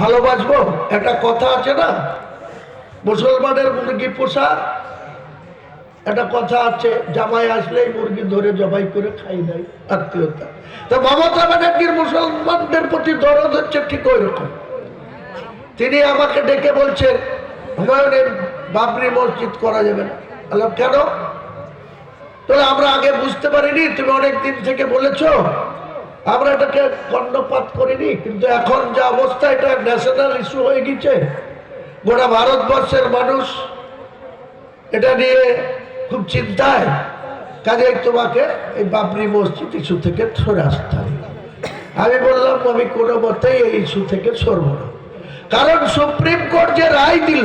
ভালোবাসবো? একটা কথা আছে না? মুসলমানের মুরগি পোষা, একটা কথা আছে, জামাই আসলেই মুরগি ধরে জবাই করে খাই নাই, আত্মীয়তা। তো মমতা ব্যানার্জির মুসলমানদের প্রতি দরদ হচ্ছে ঠিক ওই রকম তিনি আমাকে ডেকে বলছেন হুমায়ুনের বাবরি মসজিদ করা যাবে না। কেন? তাহলে আমরা আগে বুঝতে পারিনি, তুমি অনেক দিন থেকে বলেছ আমরা এটাকে কর্ণপাত করিনি, কিন্তু এখন যে অবস্থা, এটা ন্যাশনাল ইস্যু হয়ে গেছে। গোটা ভারতবর্ষের মানুষ এটা নিয়ে খুব চিন্তায়। কাজে তোমাকে এই বাবরি মসজিদ ইস্যু থেকে সরে আসতে হবে। আমি বললাম, আমি কোনো মতেই এই ইস্যু থেকে সরব না। কারণ সুপ্রিম কোর্ট যে রায় দিল,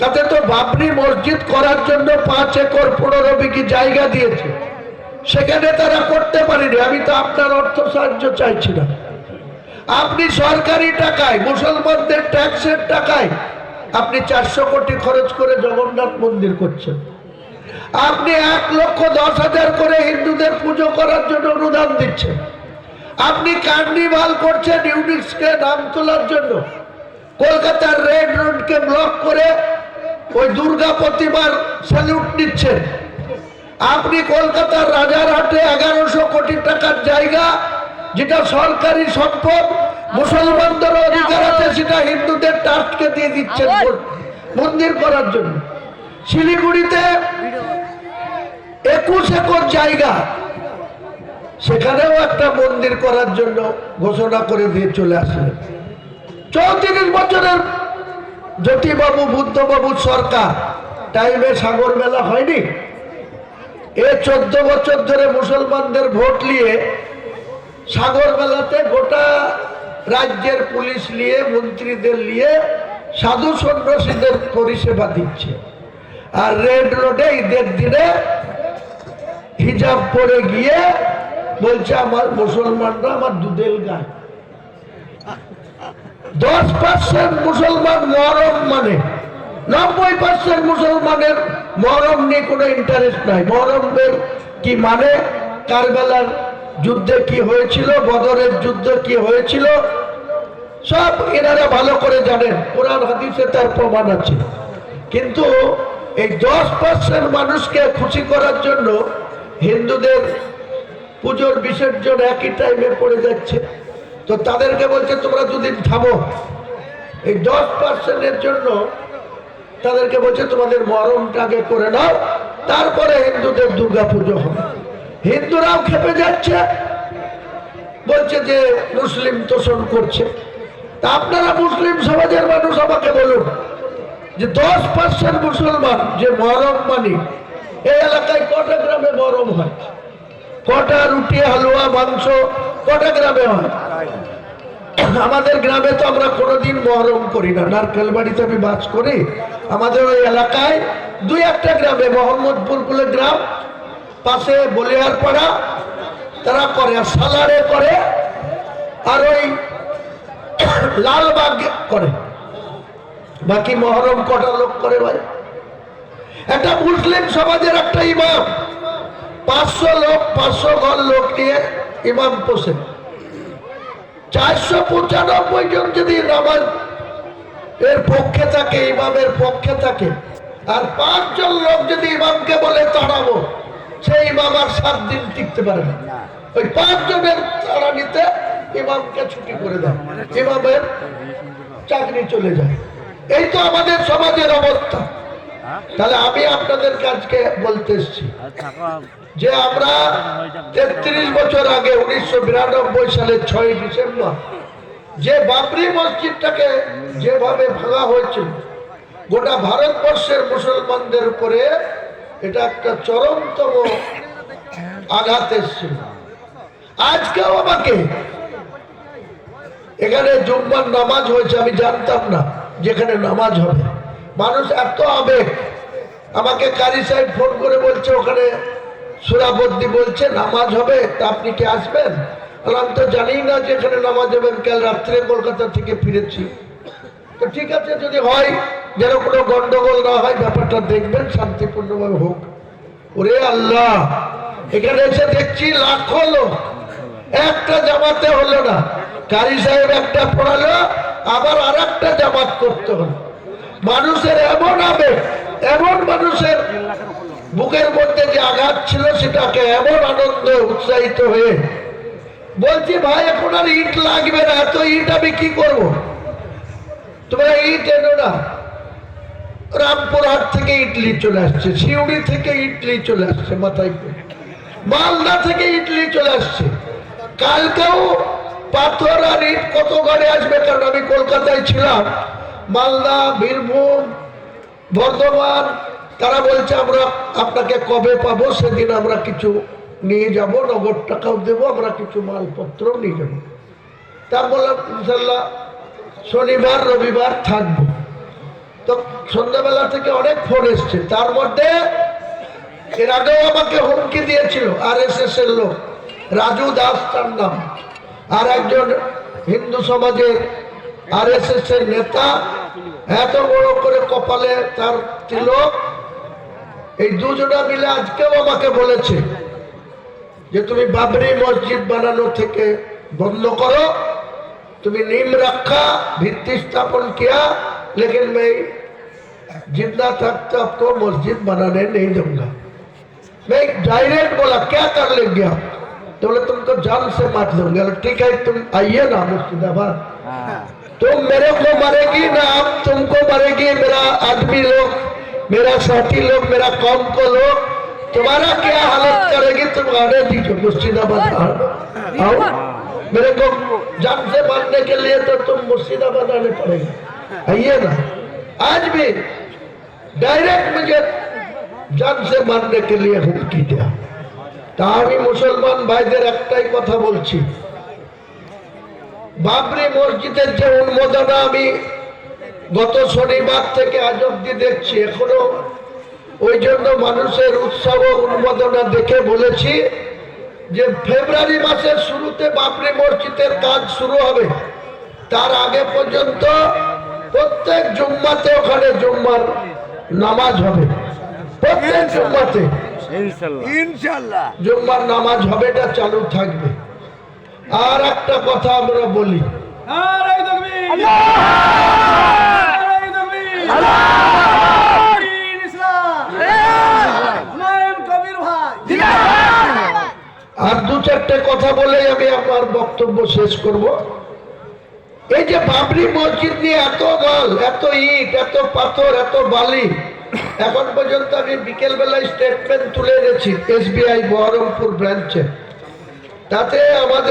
তাতে তো বাবরি মসজিদ করার জন্য পাঁচ একর পনেরো বিঘি জায়গা দিয়েছে। সেখানে তারা করতে পারেনি। আমি তো আপনার অর্থ সাহায্য চাইছি না আপনি সরকারি টাকায়, মুসলমানদের ট্যাক্সের টাকায় আপনি চারশো কোটি খরচ করে জগন্নাথ মন্দির করছেন। আপনি এক লক্ষ দশ হাজার করে হিন্দুদের পুজো করার জন্য অনুদান দিচ্ছেন। আপনি কার্নিভাল করছেন ইউনিক্সকে নাম তোলার জন্য। কলকাতার রেড রোডকে ব্লক করে ওই দুর্গা প্রতিমার স্যালুট নিচ্ছেন। আপনি কলকাতার রাজারহাটে এগারোশো কোটি টাকার জায়গা যেটা সরকারি সম্পদ মুসলমানদের অধিকার আছে সেটা হিন্দুদের ট্রাস্টকে দিয়ে দিচ্ছেন মন্দির করার জন্য। শিলিগুড়িতে একুশ একর জায়গা। সেখানেও একটা মন্দির করার জন্য ঘোষণা করে দিয়ে চলে আসলেন। চৌত্রিশ বছরের জ্যোতিবাবু বুদ্ধবাবু সরকার। টাইমে সাগর মেলা হয়নি? এ চোদ্দ বছর ধরে মুসলমানদের ভোট নিয়ে সাগর মেলাতে গোটা রাজ্যের পুলিশ নিয়ে, মন্ত্রীদের নিয়ে সাধু সন্ন্যাসীদের পরিষেবা দিচ্ছে। আর রেড রোডে ঈদের দিনে হিজাব পরে গিয়ে বলছে, আমার মুসলমানরা আমার দুধেল গায়। দশ পার্সেন্ট মুসলমান মহরম মানে নব্বই পার্সেন্ট মুসলমানের মহরম নিয়ে কোনো ইন্টারেস্ট নাই। মহরমের কি মানে? কারবেলার যুদ্ধে কি হয়েছিল? বদরের যুদ্ধে কি হয়েছিল? সব এনারা ভালো করে জানেন। কোরআন, হাদিসে তার প্রমাণ আছে। কিন্তু এই দশ পার্সেন্ট মানুষকে খুশি করার জন্য হিন্দুদের পুজোর বিসর্জন একই টাইমে পড়ে যাচ্ছে। তো তাদেরকে বলছে, তোমরা দুদিন থামো। এই দশ পার্সেন্টের জন্য তাদেরকে বলছে, তোমাদের মরমটাকে করে নাও, তারপরে হিন্দুদের দুর্গা পুজো হবে। হিন্দুরাও খেপে যাচ্ছে, বলছে যে মুসলিম তোষণ করছে। তা আপনারা মুসলিম সমাজের মানুষ আমাকে বলুন, যে দশ পার্সেন্ট মুসলমান যে মরম মানি, এই এলাকায় কটা গ্রামে মরম হয়? কটা রুটি, হালুয়া, মাংস কটা গ্রামে হয়? আমাদের গ্রামে তো আমরা কোনোদিন মহরম করি না। নারকেল বাড়িতে আমি বাস করি। আমাদের ওই এলাকায় দুই একটা গ্রামে মোহাম্মদপুর বলে গ্রাম, পাশে বলিয়ার পাড়া তারা করে, আর সালারে করে, আর ওই লালবাগ করে। বাকি মহরম কটা লোক করে ভাই? একটা মুসলিম সমাজের একটা ইমাম। পাঁচশো লোক, পাঁচশো ঘর লোক নিয়ে ইমাম পোষেন চারশো পঁচানব্বই জন যদি নামাজ এর পক্ষে থাকে, ইমামের পক্ষে থাকে, আর পাঁচজন লোক যদি ইমামকে বলে তাড়াবো, সেই ইমাম আর সাত দিন টিকতে পারে না। ওই পাঁচজনের তাড়া নিতে ইমামকে ছুটি করে দেয় ইমামের চাকরি চলে যায়। এই তো আমাদের সমাজের অবস্থা। তাহলে আমি আপনাদের কাজকে বলতে এসছি। যে আমরা তেত্রিশ বছর আগে উনিশশো বিরানব্বই সালের ছয় ডিসেম্বর যে বাবরি মসজিদটাকে যেভাবে ভাঙা হয়েছে, গোটা ভারতবর্ষের মুসলমানদের উপরে এটা একটা চরমতম আঘাত এসেছিল। আজকেও আমাকে এখানে জুম্মার নামাজ হয়েছে, আমি জানতাম না যেখানে নামাজ হবে। মানুষ এত আবেগ, আমাকে কারি সাহেব ফোন করে বলছে ওখানে সুরাবদ্দি বলছে, নামাজ হবে, তা আপনি কি আসবেন? আমি তো জানি না যে এখানে নামাজ হবেন কাল রাত্রে কলকাতা থেকে ফিরেছি। তো ঠিক আছে, যদি হয়, যেন কোনো গন্ডগোল না হয়, ব্যাপারটা দেখবেন, শান্তিপূর্ণভাবে হোক। ওরে আল্লাহ, এখানে এসে দেখছি লাখো লোক। একটা জামাতে হলো না। কারি সাহেব একটা পড়ালো, আবার আর একটা জামাত করতে হলো। মানুষের এমন আবেগ, এমন মানুষের বুকের মধ্যে যে আঘাত ছিল সেটাকে এমন আনন্দ উৎসাহিত হয়ে বলছি, ভাই, এখন আর ইট লাগবে না, এত ইট আমি কি করব? তোমরা ইট এনো না। রামপুরহাট থেকে ইডলি চলে আসছে শিউড়ি থেকে ইডলি চলে আসছে মাথায় মালদা থেকে ইডলি চলে আসছে। কালকেও পাথর আর ইট কত গাড়ি আসবে, কারণ আমি কলকাতায় ছিলাম। মালদা, বীরভূম, বর্ধমান তারা বলছে, আমরা আপনাকে কবে পাবো? সেদিন আমরা কিছু নিয়ে যাব, নগদ টাকাও দেবো, আমরা কিছু মালপত্র নিয়ে যাব। তার বললাম ইনশাল্লাহ শনিবার, রবিবার থাকব। তো সন্ধ্যাবেলা থেকে অনেক ফোন এসছে। তার মধ্যে এর আগেও আমাকে হুমকি দিয়েছিল আর এস এস এর লোক। রাজু দাস তার নাম। আর একজন হিন্দু সমাজের আর এস এস এর নেতা, এত বড় করে কপালে তার তিলক এই দুজনা মিলে আজকেও আমাকে বলেছে যে তুমি বাবরি মসজিদ বানানো থেকে বন্ধ করো তুমি नीम रखा भित्ति स्थापन किया लेकिन मैं जिंदा तक तो आपको मस्जिद बनाने नहीं दूंगा मैं डायरेक्ट बोला क्या कर लेंगे आप तो बोले तुमको जान से मार दूंगा बोला, ठीक है तुम आइए ना मुर्शिदाबाद तुम मेरे को मरेगी ना आप तुमको मरेगी मेरा आदमी लोग मेरा साथी लोग मेरा कौम को लोग तुम्हारा क्या हालत करेगी तुम आने दीजिए मुर्शिदाबाद आओ आओ मेरे को जान से मारने के लिए तो तुम मुर्शिदाबाद आने पड़ेगा आइए ना आज भी डायरेक्ट मुझे जान से मारने के लिए হুমকি দেয়া তা আমি মুসলমান ভাইদের একটাই কথা বলছি বাবরি মসজিদের যে উন্মোদনা আমি গত শনিবার থেকে আজ অব্দি দেখছি এখনও ওই জন্য মানুষের উৎসব ও উন্মোদনা দেখে বলেছি যে ফেব্রুয়ারি মাসের শুরুতে বাবরি মসজিদের কাজ শুরু হবে। তার আগে পর্যন্ত প্রত্যেক জুম্মাতে ওখানে জুম্মার নামাজ হবে। প্রত্যেক জুম্মাতে ইনশাল্লাহ জুম্মার নামাজ হবে এটা চালু থাকবে। আর একটা কথা আমরা বলি আর দু চারটে কথা বলেই আমি আমার বক্তব্য শেষ করব। এই যে বাবরি মসজিদ নিয়ে এত মাল এত ইট এত পাথর এত বালি এখন পর্যন্ত আমি বিকেল বেলায় স্টেটমেন্ট তুলে এনেছি এসবিআই বহরমপুর ব্রাঞ্চে তাতে আমাদের